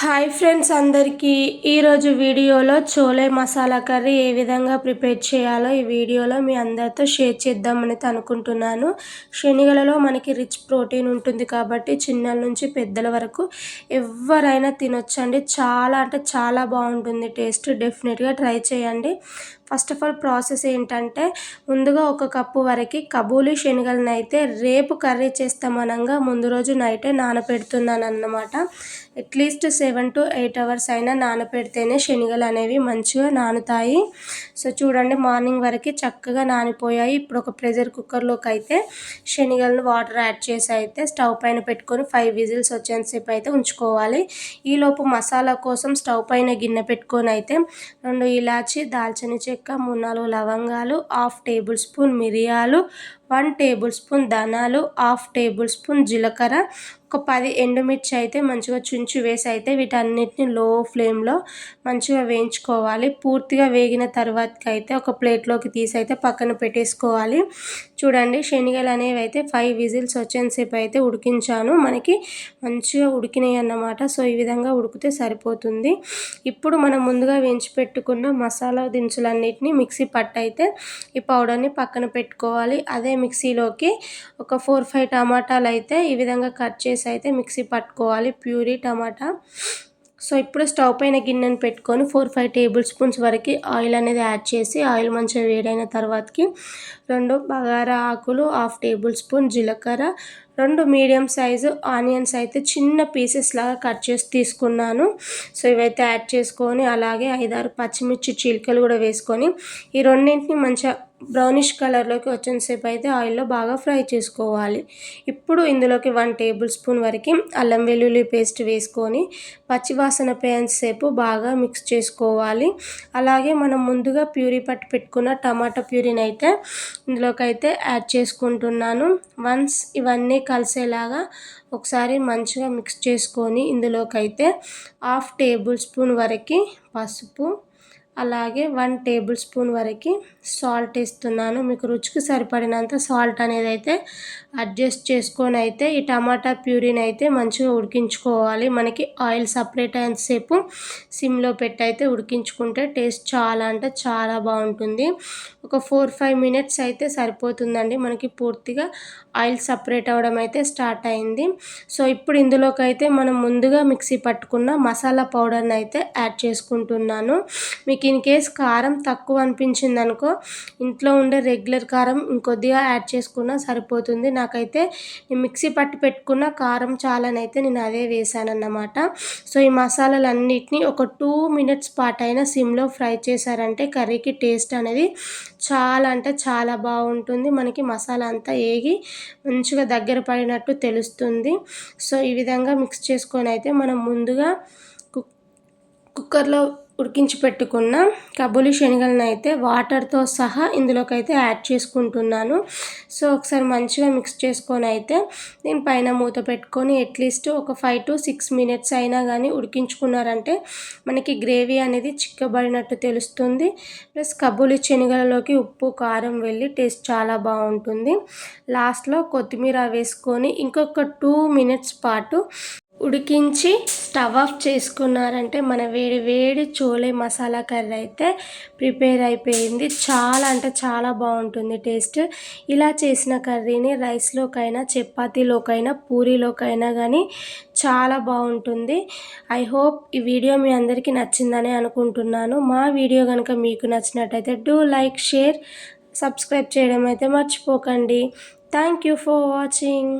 Hi friends అందరికీ. ఈరోజు వీడియోలో చోలే మసాలా కర్రీ ఏ విధంగా ప్రిపేర్ చేయాలో ఈ వీడియోలో మీ అందరితో షేర్ చేద్దామని అనుకుంటున్నాను శనిగలలో మనకి రిచ్ ప్రోటీన్ ఉంటుంది కాబట్టి చిన్నల నుంచి పెద్దల వరకు ఎవరైనా తినొచ్చండి. చాలా అంటే చాలా బాగుంటుంది టేస్ట్. డెఫినెట్గా ట్రై చేయండి. ఫస్ట్ ఆఫ్ ఆల్ ప్రాసెస్ ఏంటంటే ముందుగా ఒక కప్పు వరకు కబూలి శనగలను అయితే రేపు కర్రీ చేస్తామనంగా ముందు రోజు నైటే నానపెడుతున్నాను అన్నమాట at least seven to eight hours అయినా నానపెడితేనే శనగలు అనేవి మంచిగా నానుతాయి. సో చూడండి మార్నింగ్ వరకు చక్కగా నానిపోయాయి. ఇప్పుడు ఒక ప్రెషర్ కుక్కర్లోకి అయితే శనగలను వాటర్ యాడ్ చేసి అయితే స్టవ్ పైన పెట్టుకొని ఫైవ్ విజిల్స్ వచ్చేంతసేపు అయితే ఉంచుకోవాలి. ఈలోపు మసాలా కోసం స్టవ్ పైన గిన్నె పెట్టుకొని అయితే రెండు ఇలాచి దాల్చిన చెక్క మూడు నాలుగు లవంగాలు హాఫ్ టేబుల్ స్పూన్ మిరియాలు వన్ టేబుల్ స్పూన్ ధనాలు హాఫ్ టేబుల్ స్పూన్ జీలకర్ర ఒక పది ఎండుమిర్చి అయితే మంచిగా చుంచు వేసి అయితే వీటన్నిటిని లో ఫ్లేమ్లో మంచిగా వేయించుకోవాలి. పూర్తిగా వేగిన తర్వాతకి అయితే ఒక ప్లేట్లోకి తీసి అయితే పక్కన పెట్టేసుకోవాలి. చూడండి శనగలు అనేవి అయితే ఫైవ్ విజిల్స్ వచ్చేసేపు అయితే ఉడికించాను. మనకి మంచిగా ఉడికినాయి అన్నమాట. సో ఈ విధంగా ఉడికితే సరిపోతుంది. ఇప్పుడు మనం ముందుగా వేయించి పెట్టుకున్న మసాలా దినుసులన్నిటిని మిక్సీ పట్టు అయితే ఈ పౌడర్ని పక్కన పెట్టుకోవాలి. అదే మిక్సీలోకి ఒక ఫోర్ ఫైవ్ టమాటాలు అయితే ఈ విధంగా కట్ చేసి అయితే మిక్సీ పట్టుకోవాలి. ప్యూరీ టమాటా. సో ఇప్పుడు స్టవ్ పైన గిన్నెను పెట్టుకొని ఫోర్ ఫైవ్ టేబుల్ స్పూన్స్ వరకు ఆయిల్ అనేది యాడ్ చేసి ఆయిల్ మంచిగా వేడైన తర్వాతకి రెండు బగారా ఆకులు హాఫ్ టేబుల్ స్పూన్ జీలకర్ర రెండు మీడియం సైజు ఆనియన్స్ అయితే చిన్న పీసెస్ లాగా కట్ చేసి తీసుకున్నాను. సో ఇవైతే యాడ్ చేసుకొని అలాగే ఐదారు పచ్చిమిర్చి చీలికలు కూడా వేసుకొని ఈ రెండింటిని మంచిగా బ్రౌనిష్ కలర్లోకి వచ్చేసేపు అయితే ఆయిల్లో బాగా ఫ్రై చేసుకోవాలి. ఇప్పుడు ఇందులోకి వన్ టేబుల్ స్పూన్ వరకు అల్లం వెల్లుల్లి పేస్ట్ వేసుకొని పచ్చివాసన సేపు బాగా మిక్స్ చేసుకోవాలి. అలాగే మనం ముందుగా ప్యూరీ పట్టు పెట్టుకున్న టమాటా ప్యూరీని అయితే ఇందులోకి అయితే యాడ్ చేసుకుంటున్నాను. వన్స్ ఇవన్నీ కలిసేలాగా ఒకసారి మంచిగా మిక్స్ చేసుకొని ఇందులోకి అయితే హాఫ్ టేబుల్ స్పూన్ వరకు పసుపు అలాగే వన్ టేబుల్ స్పూన్ వరకు సాల్ట్ వేస్తున్నాను. మీకు రుచికి సరిపడినంత సాల్ట్ అనేది అయితే అడ్జస్ట్ చేసుకొని అయితే ఈ టమాటా ప్యూరీని అయితే మంచిగా ఉడికించుకోవాలి. మనకి ఆయిల్ సపరేట్ అయినంతసేపు సిమ్లో పెట్టి అయితే ఉడికించుకుంటే టేస్ట్ చాలా అంటే చాలా బాగుంటుంది. ఒక ఫోర్ ఫైవ్ మినిట్స్ అయితే సరిపోతుందండి. మనకి పూర్తిగా ఆయిల్ సపరేట్ అవ్వడం అయితే స్టార్ట్ అయింది. సో ఇప్పుడు ఇందులోకి అయితే మనం ముందుగా మిక్సీ పట్టుకున్న మసాలా పౌడర్ని అయితే యాడ్ చేసుకుంటున్నాను. మీకు ఇన్ కేస్ కారం తక్కువ అనిపించింది అనుకో ఇంట్లో ఉండే రెగ్యులర్ కారం ఇంకొద్దిగా యాడ్ చేసుకున్నా సరిపోతుంది. నాకైతే నేను మిక్సీ పట్టి పెట్టుకున్న కారం చాలనైతే నేను అదే వేసాను అన్నమాట సో ఈ మసాలాలన్నిటిని ఒక టూ మినిట్స్ పాటు అయినా సిమ్లో ఫ్రై చేశారంటే కర్రీకి టేస్ట్ అనేది చాలా అంటే చాలా బాగుంటుంది. మనకి మసాలా అంతా ఏగి మంచిగా దగ్గర పడినట్టు తెలుస్తుంది. సో ఈ విధంగా మిక్స్ చేసుకొని అయితే మనం ముందుగా కుక్ కుక్కర్లో ఉడికించి పెట్టుకున్న కబులి శనగలను అయితే వాటర్తో సహా ఇందులోకి అయితే యాడ్ చేసుకుంటున్నాను. సో ఒకసారి మంచిగా మిక్స్ చేసుకొని అయితే దీని పైన మూత పెట్టుకొని అట్లీస్ట్ ఒక ఫైవ్ టు సిక్స్ మినిట్స్ అయినా కానీ ఉడికించుకున్నారంటే మనకి గ్రేవీ అనేది చిక్కబడినట్టు తెలుస్తుంది. ప్లస్ కబులి శనగలలోకి ఉప్పు కారం వెళ్ళి టేస్ట్ చాలా బాగుంటుంది. లాస్ట్లో కొత్తిమీర వేసుకొని ఇంకొక టూ మినిట్స్ పాటు ఉడికించి స్టవ్ ఆఫ్ చేసుకున్నారంటే మన వేడి వేడి చోలే మసాలా కర్రీ అయితే ప్రిపేర్ అయిపోయింది. చాలా అంటే చాలా బాగుంటుంది టేస్ట్. ఇలా చేసిన కర్రీని రైస్లోకైనా చపాతీలోకైనా పూరీలోకైనా కానీ చాలా బాగుంటుంది. ఐ హోప్ ఈ వీడియో మీ అందరికీ నచ్చిందని అనుకుంటున్నాను. మా వీడియో కనుక మీకు నచ్చినట్టయితే డూ లైక్ షేర్ సబ్స్క్రైబ్ చేయడం అయితే మర్చిపోకండి. Thank you for watching.